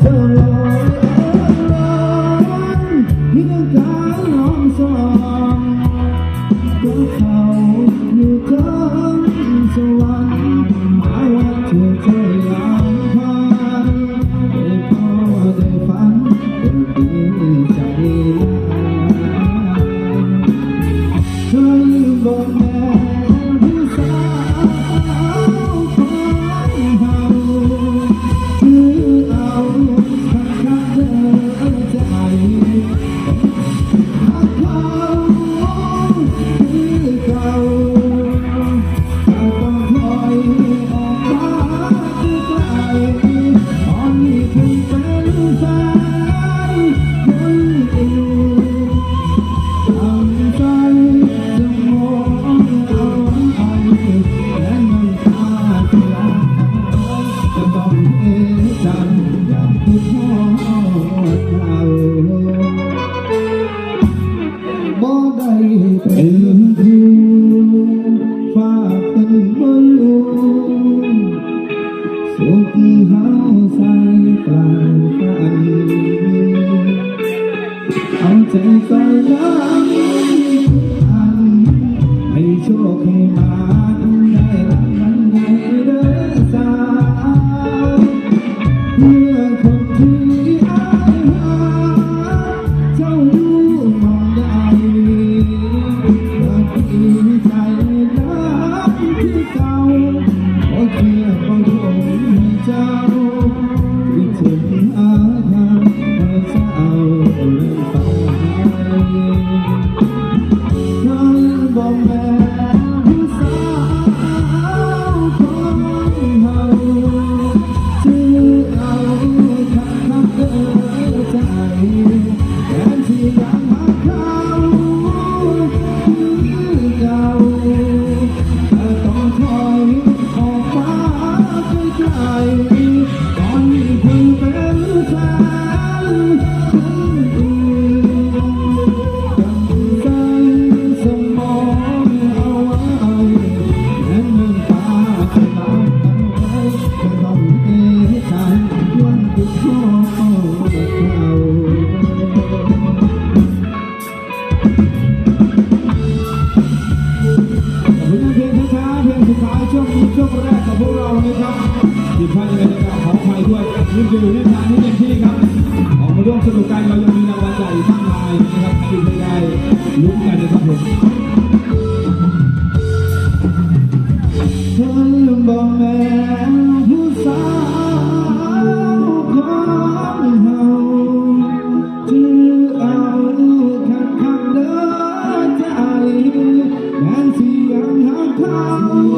Oh ใจใจรักให้โชคให้มา เต็มที่ครับออกมาร่วมสนุกกันเรายังมีรางวัลใหญ่มากมายนะครับคือใครด้ลุ้นกันนะครับผมฉับอมเสียงหาเขา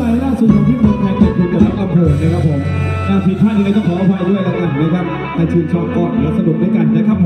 บายล่าสุดของพี่คนไทยเป็นคุณกับอำเภอเนนะครับผมผิดพลาดยังไงต้องขออภัยด้วยแล้วกันนะครับถ้ชื่นชอบก็แล้วสนุกด้วยกันนะครับ